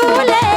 তুলে